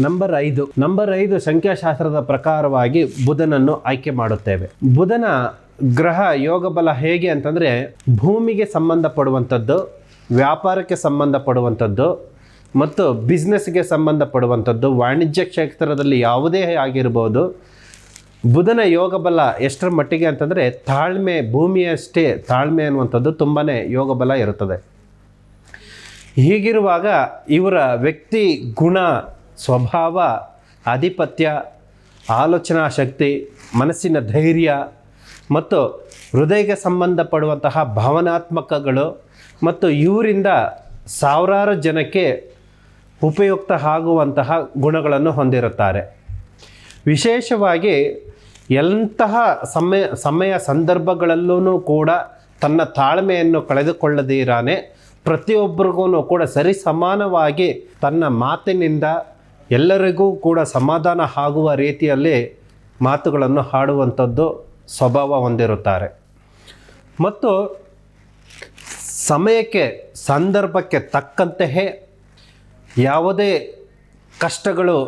Number ಐದು. Number ಐದು ಸಂಖ್ಯಾಶಾಸ್ತ್ರದ ಪ್ರಕಾರವಾಗಿ ಬುಧನನ್ನು ಆಯ್ಕೆ ಮಾಡುತ್ತೇವೆ. ಬುಧನ ಗ್ರಹ ಯೋಗ ಬಲ ಹೇಗೆ ಅಂತಂದರೆ ಭೂಮಿಗೆ ಸಂಬಂಧಪಡುವಂಥದ್ದು, ವ್ಯಾಪಾರಕ್ಕೆ ಸಂಬಂಧಪಡುವಂಥದ್ದು ಮತ್ತು ಬಿಸ್ನೆಸ್ಗೆ ಸಂಬಂಧಪಡುವಂಥದ್ದು, ವಾಣಿಜ್ಯ ಕ್ಷೇತ್ರದಲ್ಲಿ ಯಾವುದೇ ಆಗಿರ್ಬೋದು. ಬುಧನ ಯೋಗ ಬಲ ಎಷ್ಟರ ಮಟ್ಟಿಗೆ ಅಂತಂದರೆ ತಾಳ್ಮೆ, ಭೂಮಿಯಷ್ಟೇ ತಾಳ್ಮೆ ಅನ್ನುವಂಥದ್ದು ತುಂಬಾ ಯೋಗ ಬಲ ಇರುತ್ತದೆ. ಹೀಗಿರುವಾಗ ಇವರ ವ್ಯಕ್ತಿ ಗುಣ ಸ್ವಭಾವ, ಆಧಿಪತ್ಯ, ಆಲೋಚನಾ ಶಕ್ತಿ, ಮನಸ್ಸಿನ ಧೈರ್ಯ ಮತ್ತು ಹೃದಯಕ್ಕೆ ಸಂಬಂಧಪಡುವಂತಹ ಭಾವನಾತ್ಮಕಗಳು ಮತ್ತು ಇವರಿಂದ ಸಾವಿರಾರು ಜನಕ್ಕೆ ಉಪಯುಕ್ತ ಆಗುವಂತಹ ಗುಣಗಳನ್ನು ಹೊಂದಿರುತ್ತಾರೆ. ವಿಶೇಷವಾಗಿ ಎಂತಹ ಸಮಯ ಸಮಯ ಸಂದರ್ಭಗಳಲ್ಲೂ ಕೂಡ ತನ್ನ ತಾಳ್ಮೆಯನ್ನು ಕಳೆದುಕೊಳ್ಳದಿರಾನೆ ಪ್ರತಿಯೊಬ್ಬರಿಗೂ ಕೂಡ ಸರಿ ಸಮಾನವಾಗಿ ತನ್ನ ಮಾತಿನಿಂದ ಎಲ್ಲರಿಗೂ ಕೂಡ ಸಮಾಧಾನ ಆಗುವ ರೀತಿಯಲ್ಲಿ ಮಾತುಗಳನ್ನು ಹಾಡುವಂಥದ್ದು ಸ್ವಭಾವ ಹೊಂದಿರುತ್ತಾರೆ. ಮತ್ತು ಸಮಯಕ್ಕೆ, ಸಂದರ್ಭಕ್ಕೆ ತಕ್ಕಂತೆಯೇ ಯಾವುದೇ ಕಷ್ಟಗಳು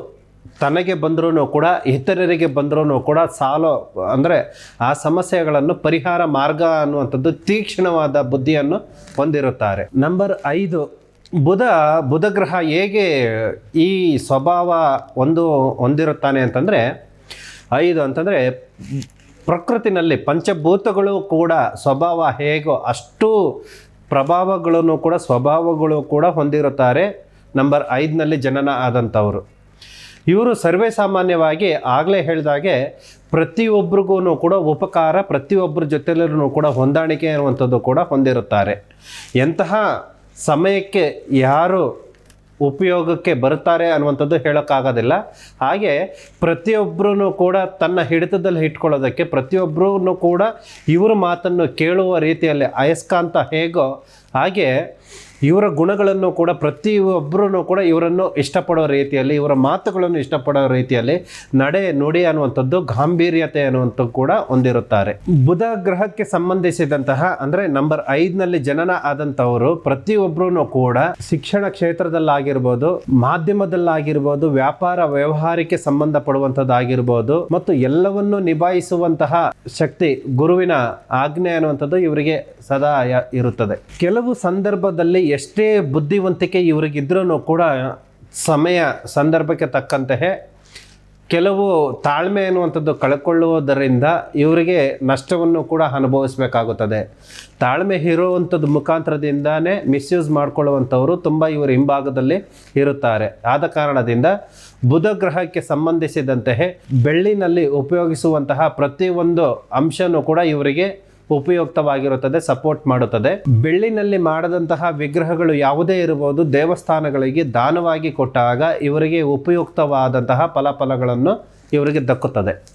ತನಗೆ ಬಂದರೂ ಕೂಡ, ಇತರರಿಗೆ ಬಂದರೂ ಕೂಡ ಸಾಲೋ, ಅಂದರೆ ಆ ಸಮಸ್ಯೆಗಳನ್ನು ಪರಿಹಾರ ಮಾರ್ಗ ಅನ್ನುವಂಥದ್ದು ತೀಕ್ಷ್ಣವಾದ ಬುದ್ಧಿಯನ್ನು ಹೊಂದಿರುತ್ತಾರೆ. ನಂಬರ್ ಐದು ಬುಧ ಬುಧ ಗ್ರಹ ಹೇಗೆ ಈ ಸ್ವಭಾವ ಒಂದು ಹೊಂದಿರುತ್ತಾನೆ ಅಂತಂದರೆ, ಐದು ಅಂತಂದರೆ ಪ್ರಕೃತಿನಲ್ಲಿ ಪಂಚಭೂತಗಳು ಕೂಡ ಸ್ವಭಾವ ಹೇಗೋ ಅಷ್ಟು ಪ್ರಭಾವಗಳನ್ನು ಕೂಡ, ಸ್ವಭಾವಗಳು ಕೂಡ ಹೊಂದಿರುತ್ತಾರೆ. ನಂಬರ್ ಐದನಲ್ಲಿ ಜನನ ಆದಂಥವರು. ಇವರು ಸರ್ವೇ ಸಾಮಾನ್ಯವಾಗಿ ಆಗಲೇ ಹೇಳಿದಾಗೆ ಪ್ರತಿಯೊಬ್ಬರಿಗೂ ಕೂಡ ಉಪಕಾರ ಪ್ರತಿಯೊಬ್ಬರ ಜೊತೆಲೂ ಕೂಡ ಹೊಂದಾಣಿಕೆ ಅನ್ನುವಂಥದ್ದು ಕೂಡ ಹೊಂದಿರುತ್ತಾರೆ. ಎಂತಹ ಸಮಯಕ್ಕೆ ಯಾರು ಉಪಯೋಗಕ್ಕೆ ಬರ್ತಾರೆ ಅನ್ನುವಂಥದ್ದು ಹೇಳೋಕ್ಕಾಗೋದಿಲ್ಲ. ಹಾಗೆ ಪ್ರತಿಯೊಬ್ಬರೂ ಕೂಡ ತನ್ನ ಹಿಡಿತದಲ್ಲಿ ಇಟ್ಕೊಳ್ಳೋದಕ್ಕೆ ಪ್ರತಿಯೊಬ್ಬರೂ ಕೂಡ ಇವರ ಮಾತನ್ನು ಕೇಳುವ ರೀತಿಯಲ್ಲಿ ಅಯಸ್ಕಾಂತ ಹೇಗೋ ಹಾಗೆ ಇವರ ಗುಣಗಳನ್ನು ಕೂಡ ಪ್ರತಿಯೊಬ್ಬರೂ ಕೂಡ ಇವರನ್ನು ಇಷ್ಟಪಡೋ ರೀತಿಯಲ್ಲಿ, ಇವರ ಮಾತುಗಳನ್ನು ಇಷ್ಟಪಡೋ ರೀತಿಯಲ್ಲಿ ನಡೆ ನುಡಿ ಅನ್ನುವಂಥದ್ದು, ಗಾಂಭೀರ್ಯತೆ ಅನ್ನುವಂಥದ್ದು ಕೂಡ ಹೊಂದಿರುತ್ತಾರೆ. ಬುಧ ಗ್ರಹಕ್ಕೆ ಸಂಬಂಧಿಸಿದಂತಹ, ಅಂದರೆ ನಂಬರ್ ಐದನಲ್ಲಿ ಜನನ ಆದಂಥವರು ಪ್ರತಿಯೊಬ್ಬರೂ ಕೂಡ ಶಿಕ್ಷಣ ಕ್ಷೇತ್ರದಲ್ಲಾಗಿರ್ಬೋದು, ಮಾಧ್ಯಮದಲ್ಲಾಗಿರ್ಬೋದು, ವ್ಯಾಪಾರ ವ್ಯವಹಾರಕ್ಕೆ ಸಂಬಂಧಪಡುವಂಥದ್ದಾಗಿರ್ಬೋದು, ಮತ್ತು ಎಲ್ಲವನ್ನು ನಿಭಾಯಿಸುವಂತಹ ಶಕ್ತಿ ಗುರುವಿನ ಆಜ್ಞೆ ಅನ್ನುವಂಥದ್ದು ಇವರಿಗೆ ಸದಾ ಇರುತ್ತದೆ. ಕೆಲವು ಸಂದರ್ಭದಲ್ಲಿ ಎಷ್ಟೇ ಬುದ್ಧಿವಂತಿಕೆ ಇವ್ರಿಗಿದ್ರೂ ಕೂಡ ಸಮಯ ಸಂದರ್ಭಕ್ಕೆ ತಕ್ಕಂತೆ ಕೆಲವು ತಾಳ್ಮೆ ಅನ್ನುವಂಥದ್ದು ಕಳ್ಕೊಳ್ಳುವುದರಿಂದ ಇವರಿಗೆ ನಷ್ಟವನ್ನು ಕೂಡ ಅನುಭವಿಸಬೇಕಾಗುತ್ತದೆ. ತಾಳ್ಮೆ ಇರುವಂಥದ್ದು ಮುಖಾಂತರದಿಂದಾನೇ ಮಿಸ್ಯೂಸ್ ಮಾಡಿಕೊಳ್ಳುವಂಥವರು ತುಂಬ ಇವರ ಹಿಂಭಾಗದಲ್ಲಿ ಇರುತ್ತಾರೆ. ಆದ ಕಾರಣದಿಂದ ಬುಧ ಗ್ರಹಕ್ಕೆ ಸಂಬಂಧಿಸಿದಂತೆ ಬೆಳ್ಳಿನಲ್ಲಿ ಉಪಯೋಗಿಸುವಂತಹ ಪ್ರತಿಯೊಂದು ಅಂಶನೂ ಕೂಡ ಇವರಿಗೆ ಉಪಯುಕ್ತವಾಗಿರುತ್ತದೆ ಸಪೋರ್ಟ್ ಮಾಡುತ್ತದೆ. ಬೆಳ್ಳಿನಲ್ಲಿ ಮಾಡದಂತಹ ವಿಗ್ರಹಗಳು ಯಾವುದೇ ಇರಬಹುದು, ದೇವಸ್ಥಾನಗಳಿಗೆ ದಾನವಾಗಿ ಕೊಟ್ಟಾಗ ಇವರಿಗೆ ಉಪಯುಕ್ತವಾದಂತಹ ಫಲಫಲಗಳನ್ನು ಇವರಿಗೆ ದಕ್ಕುತ್ತದೆ.